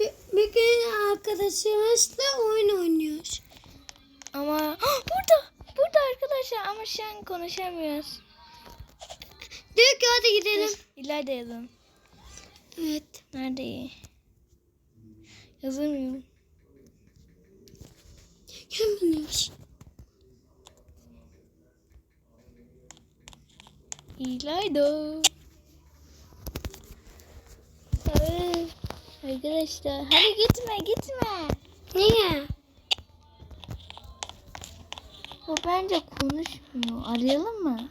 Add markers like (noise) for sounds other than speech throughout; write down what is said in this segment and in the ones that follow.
Bir, bir gün arkadaşımızla oyun oynuyoruz. Ama burada. Burada arkadaşlar ama şu an konuşamıyoruz. Diyor ki hadi gidelim. İleride yazın. Evet. Nerede? Yazamıyorum. Gelmiyoruz. İlayda. Evet. Arkadaşlar hadi gitme gitme. Niye? O bence konuşmuyor. Arayalım mı?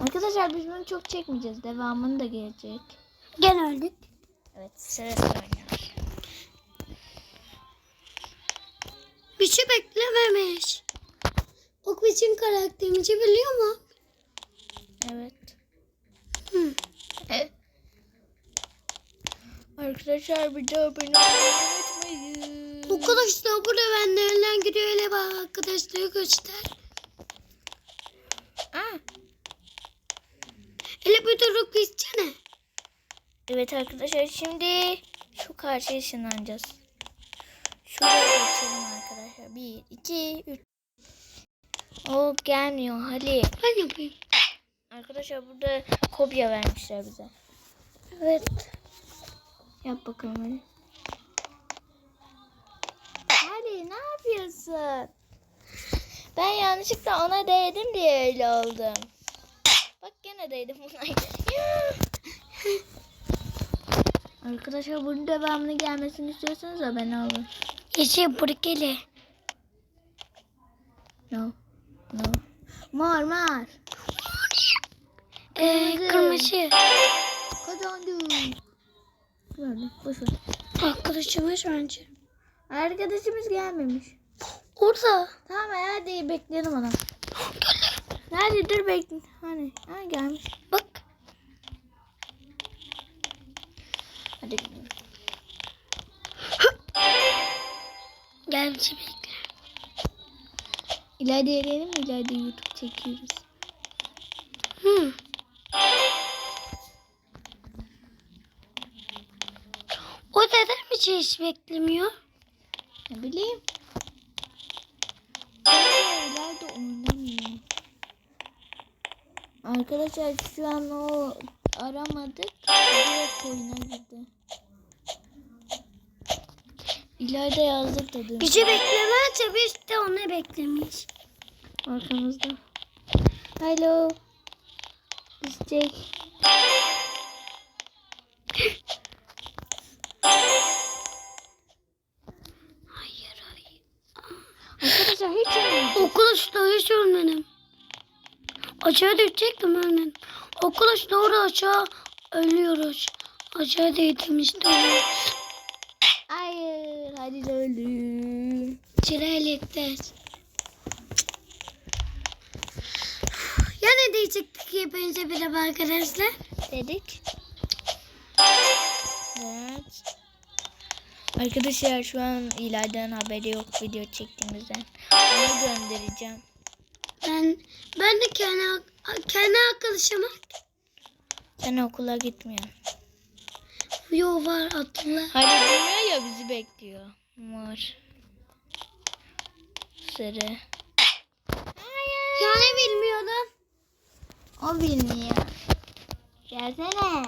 Arkadaşlar biz bunu çok çekmeyeceğiz. Devamını da gelecek. Genellik. Evet sıra sıra oynuyoruz. Bir şey beklememiş. O bizim karakterimizi biliyor mu? Evet. Hı. Evet. Arkadaşlar bir de abone olmayı unutmayın. Arkadaşlar burada ben nereden gidiyor öyle bak arkadaşları göster. Aa, Hele bir durup gitsene. Evet arkadaşlar şimdi şu karşıya ışınlanacağız. Şuraya geçelim arkadaşlar. Bir, iki, üç. O gelmiyor Halil. Ben yapayım. Arkadaşlar burada kopya vermişler bize. Evet. Yap bakalım hadi. Halil ne yapıyorsun? Ben yanlışlıkla ona değdim diye öyle oldum. Bak gene değdim buna. (laughs) Arkadaşlar bunun devamını gelmesini istiyorsanız ben alın. Yeşil burkeli. No. No. Mor mor. Ee, kırmızı. Kazandım. Gördüm. Boş ver. Arkadaşımız bence. Arkadaşımız gelmemiş. Orada. Tamam hadi bekleyelim onu. (gasps) Hadi dur bekle. Hani ha gelmiş. Bak. Hadi gidelim. Gel bizi bekle. İleride yerelim mi? İleride YouTube çekiyoruz. Hı. O neden bizi hiç beklemiyor? Ne bileyim. İleride oynamıyor. Arkadaşlar şu an o aramadık. Direkt oyuna girdi. İleride yazdık da dün. Bizi beklemezse biz de onu beklemeyiz. Arkamızda. Hello. Bistek. Hayır hayır. Arkadaşlar hiç olmadı. Arkadaşlar hiç ölmedim. Aşağı düşecektim ölmedim. Arkadaşlar orada aşağı ölüyoruz. Aşağı değdiğimizde ölüyoruz. Hayır. Hadi de ölüm. Çireliktes. Ya ne diyecektik hepinize merhaba arkadaşlar? Dedik. Evet. Arkadaşlar şu an ileriden haberi yok video çektiğimizden. Onu göndereceğim. Ben ben de kendi kendi arkadaşıma Sen okula gitmiyorsun. yo var Abdullah. Hadi bilmiyor ya bizi bekliyor. Var. Sarı. Yani bilmiyordum. O bilmiyor. Gelsene.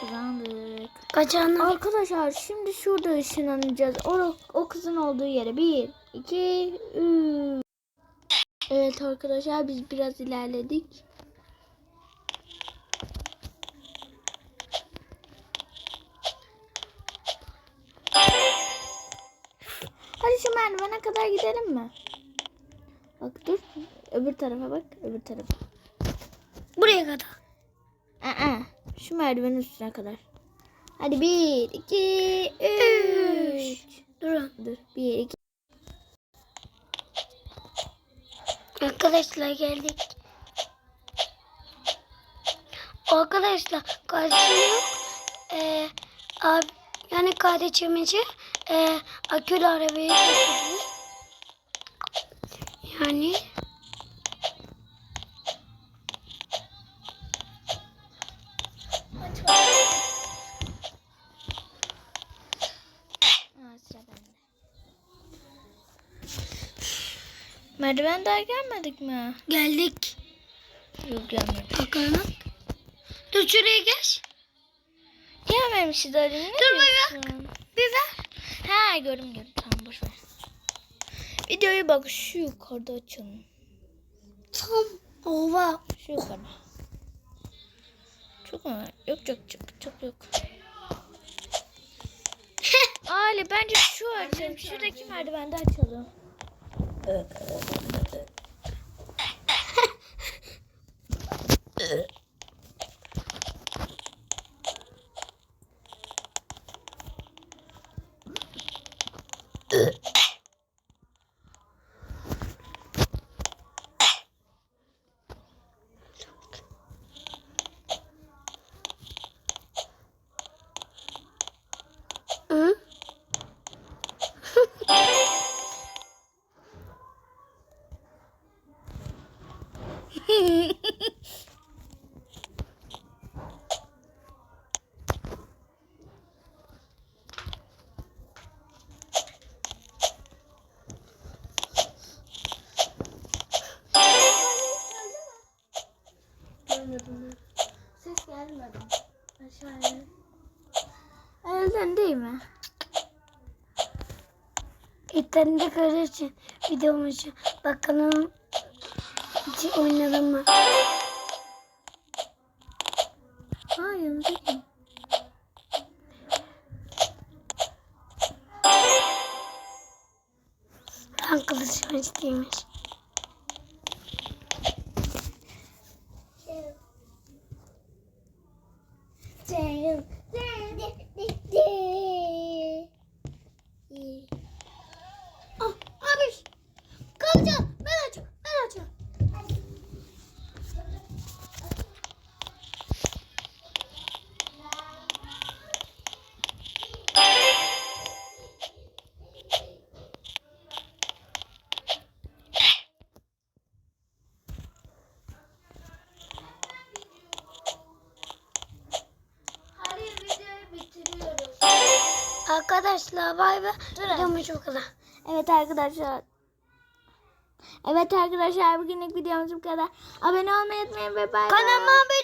Kazandık. Kaçanlar. Arkadaşlar şimdi şurada ışınlanacağız. O, o kızın olduğu yere. Bir, iki, üç. Evet arkadaşlar biz biraz ilerledik. Şu merdivene kadar gidelim mi? Bak dur. Öbür tarafa bak. Öbür tarafa. Buraya kadar. Aa, şu merdivenin üstüne kadar. Hadi bir, iki, üç. Durun. Dur. Bir, iki. Arkadaşlar geldik. Arkadaşlar kardeşim yok. Ee, abi, yani kardeşimizi e, akülü arabaya götürdü. Yani. Merdiven daha gelmedik mi? geldik. Yok gelmedik. Bakalım. Dur şuraya geç. Gelmemişiz Ali. Ne Dur bak. ver. Ha gördüm gördüm. Tamam boş ver. Videoyu bak şu yukarıda açalım. Tam ova. Şu yukarıda. Çok mu? Yok çok çok çok yok. (laughs) Ali bence şu açalım. Şuradaki merdivende açalım. Hı? Aşağıya. Elden değil mi? Karı için videom için. Bakalım hiç oynadım mı? Ha yanındaki. Tam kılıçım isteymiş. Ah, Arkadaşlar bay bay. Durun. Videomuz o kadar. Evet arkadaşlar. Evet arkadaşlar bugünlük videomuz bu kadar. Abone olmayı unutmayın ve bay bay. Kanalıma abone.